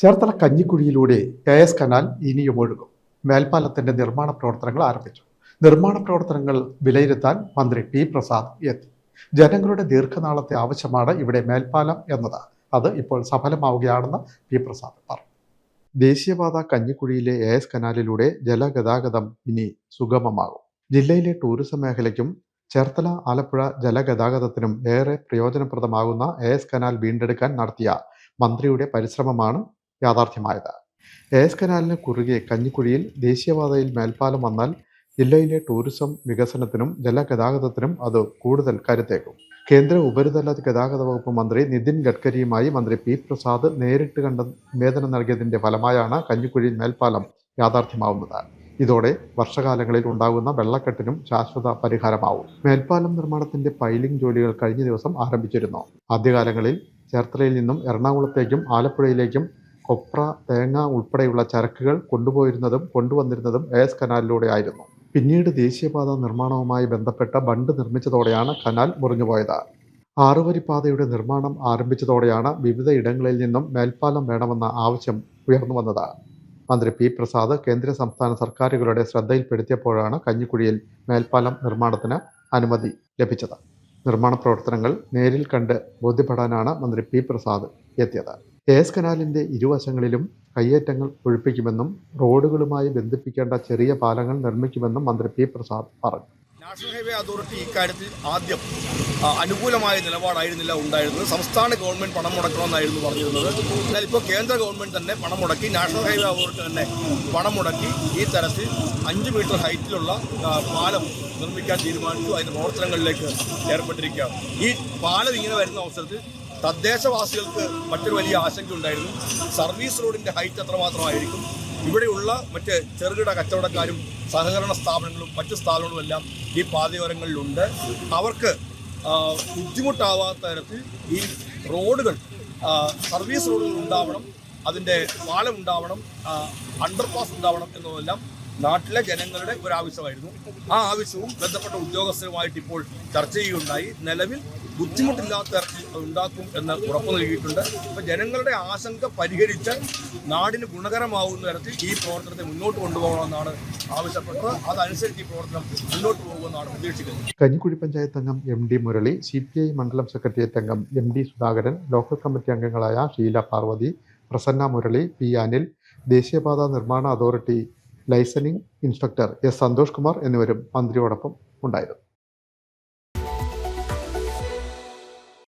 ചേർത്തല കഞ്ഞിക്കുഴിയിലൂടെ K S canal ഇനിയും ഒഴുകും. മേൽപ്പാലത്തിന്റെ നിർമ്മാണ പ്രവർത്തനങ്ങൾ ആരംഭിച്ചു. നിർമ്മാണ പ്രവർത്തനങ്ങൾ വിലയിരുത്താൻ മന്ത്രി പി പ്രസാദ് എത്തി. ജനങ്ങളുടെ ദീർഘനാളത്തെ ആവശ്യമാണ് ഇവിടെ മേൽപ്പാലം എന്നത് അത് ഇപ്പോൾ സഫലമാവുകയാണെന്ന് പി പ്രസാദ് പറഞ്ഞു. ദേശീയപാത കഞ്ഞിക്കുഴിയിലെ എ എസ് കനാലിലൂടെ ജലഗതാഗതം ഇനി സുഗമമാകും. ജില്ലയിലെ ടൂറിസം മേഖലയ്ക്കും ചേർത്തല ആലപ്പുഴ ജലഗതാഗതത്തിനും ഏറെ പ്രയോജനപ്രദമാകുന്ന എ എസ് കനാൽ വീണ്ടെടുക്കാൻ നടത്തിയ മന്ത്രിയുടെ പരിശ്രമമാണ് യാഥാർത്ഥ്യമായത്. എസ് കനാലിന് കുറുകെ കഞ്ഞിക്കുഴിയിൽ ദേശീയപാതയിൽ മേൽപ്പാലം വന്നാൽ ജില്ലയിലെ ടൂറിസം വികസനത്തിനും ജലഗതാഗതത്തിനും അത് കൂടുതൽ കരുത്തേക്കും കേന്ദ്ര ഉപരിതല ഗതാഗത വകുപ്പ് മന്ത്രി നിതിൻ ഗഡ്കരിയുമായി മന്ത്രി പി പ്രസാദ് നേരിട്ട് കണ്ട നിവേദനം നൽകിയതിന്റെ ഫലമായാണ് കഞ്ഞിക്കുഴിയിൽ മേൽപ്പാലം യാഥാർത്ഥ്യമാവുന്നത്. ഇതോടെ വർഷകാലങ്ങളിൽ ഉണ്ടാകുന്ന വെള്ളക്കെട്ടിനും ശാശ്വത പരിഹാരമാവും. മേൽപ്പാലം നിർമ്മാണത്തിന്റെ പൈലിംഗ് ജോലികൾ കഴിഞ്ഞ ദിവസം ആരംഭിച്ചിരുന്നു. ആദ്യകാലങ്ങളിൽ ചേർത്തലയിൽ നിന്നും എറണാകുളത്തേക്കും ആലപ്പുഴയിലേക്കും കൊപ്ര തേങ്ങ ഉൾപ്പെടെയുള്ള ചരക്കുകൾ കൊണ്ടുപോയിരുന്നതും കൊണ്ടുവന്നിരുന്നതും എസ് കനാലിലൂടെ ആയിരുന്നു. പിന്നീട് ദേശീയപാത നിർമ്മാണവുമായി ബന്ധപ്പെട്ട ബണ്ട് നിർമ്മിച്ചതോടെയാണ് കനാൽ മുറിഞ്ഞുപോയത്. ആറുവരിപ്പാതയുടെ നിർമ്മാണം ആരംഭിച്ചതോടെയാണ് വിവിധ ഇടങ്ങളിൽ നിന്നും മേൽപ്പാലം വേണമെന്ന ആവശ്യം ഉയർന്നു വന്നത്. മന്ത്രി പി. പ്രസാദ് കേന്ദ്ര സംസ്ഥാന സർക്കാരുകളുടെ ശ്രദ്ധയിൽപ്പെടുത്തിയപ്പോഴാണ് കഞ്ഞിക്കുഴിയിൽ മേൽപ്പാലം നിർമ്മാണത്തിന് അനുമതി ലഭിച്ചത്. നിർമ്മാണ പ്രവർത്തനങ്ങൾ നേരിൽ കണ്ട് ബോധ്യപ്പെടാനാണ് മന്ത്രി പി. പ്രസാദ് എത്തിയത്. എസ് കനാലിന്റെ ഇരുവശങ്ങളിലും കയ്യേറ്റങ്ങൾ ഒഴിപ്പിക്കുമെന്നും റോഡുകളുമായി ബന്ധിപ്പിക്കേണ്ട ചെറിയ പാലങ്ങൾ നിർമ്മിക്കുമെന്നും മന്ത്രി പി പ്രസാദ് പറഞ്ഞു. നാഷണൽ ഹൈവേ അതോറിറ്റി ഇക്കാര്യത്തിൽ ആദ്യം അനുകൂലമായ നിലപാടായിരുന്നില്ല ഉണ്ടായിരുന്നത്. സംസ്ഥാന ഗവൺമെന്റ് പണം മുടക്കണമെന്നായിരുന്നു പറഞ്ഞിരുന്നത്. എന്നാൽ ഇപ്പോൾ കേന്ദ്ര ഗവൺമെന്റ് തന്നെ പണം മുടക്കി നാഷണൽ ഹൈവേ അതോറിറ്റി തന്നെ പണം മുടക്കി ഈ തരത്തിൽ അഞ്ച് മീറ്റർ ഹൈറ്റിലുള്ള പാലം നിർമ്മിക്കാൻ തീരുമാനിച്ചു. അതിന്റെ പ്രവർത്തനങ്ങളിലേക്ക് ഏർപ്പെട്ടിരിക്കുകയാണ്. ഈ പാലം ഇങ്ങനെ വരുന്ന അവസരത്തിൽ തദ്ദേശവാസികൾക്ക് മറ്റൊരു വലിയ ആശങ്ക ഉണ്ടായിരുന്നു. സർവീസ് റോഡിന്റെ ഹൈറ്റ് എത്രമാത്രമായിരിക്കും? ഇവിടെയുള്ള മറ്റ് ചെറുകിട കച്ചവടക്കാരും സഹകരണ സ്ഥാപനങ്ങളും മറ്റ് സ്ഥാപനങ്ങളും എല്ലാം ഈ പാതയോരങ്ങളിലുണ്ട്. അവർക്ക് ബുദ്ധിമുട്ടാവാത്ത തരത്തിൽ ഈ റോഡുകൾ സർവീസ് റോഡുകൾ ഉണ്ടാവണം അതിന്റെ പാലം ഉണ്ടാവണം അണ്ടർപാസ് ഉണ്ടാവണം എന്നതെല്ലാം നാട്ടിലെ ജനങ്ങളുടെ ഒരു ആവശ്യമായിരുന്നു ആ ആവശ്യവും ബന്ധപ്പെട്ട ഉദ്യോഗസ്ഥരുമായിട്ട് ഇപ്പോൾ ചർച്ച ചെയ്യുകയുണ്ടായി. നിലവിൽ ബുദ്ധിമുട്ടില്ലാത്ത ഉണ്ടാക്കും എന്ന് ഉറപ്പ് നൽകിയിട്ടുണ്ട്. അപ്പോൾ ജനങ്ങളുടെ ആശങ്ക പരിഹരിച്ച് നാടിന് ഗുണകരമാവുന്ന തരത്തിൽ ഈ പ്രവർത്തനത്തെ മുന്നോട്ട് കൊണ്ടുപോകണമെന്നാണ് ആവശ്യപ്പെട്ടത്. അതനുസരിച്ച് ഈ പ്രവർത്തനം മുന്നോട്ട് പോകുമെന്നാണ് പ്രതീക്ഷിക്കുന്നത്. കഞ്ഞിക്കുഴി പഞ്ചായത്ത് അംഗം M D Murali C P I മണ്ഡലം സെക്രട്ടേറിയറ്റ് അംഗം M D Sudhakaran local committee അംഗങ്ങളായ ഷീല പാർവതി പ്രസന്ന മുരളി പി അനിൽ ദേശീയപാത നിർമ്മാണ authority liaisoning inspector S Santhosh Kumar എന്നിവരും മന്ത്രിയോടൊപ്പം ഉണ്ടായിരുന്നു.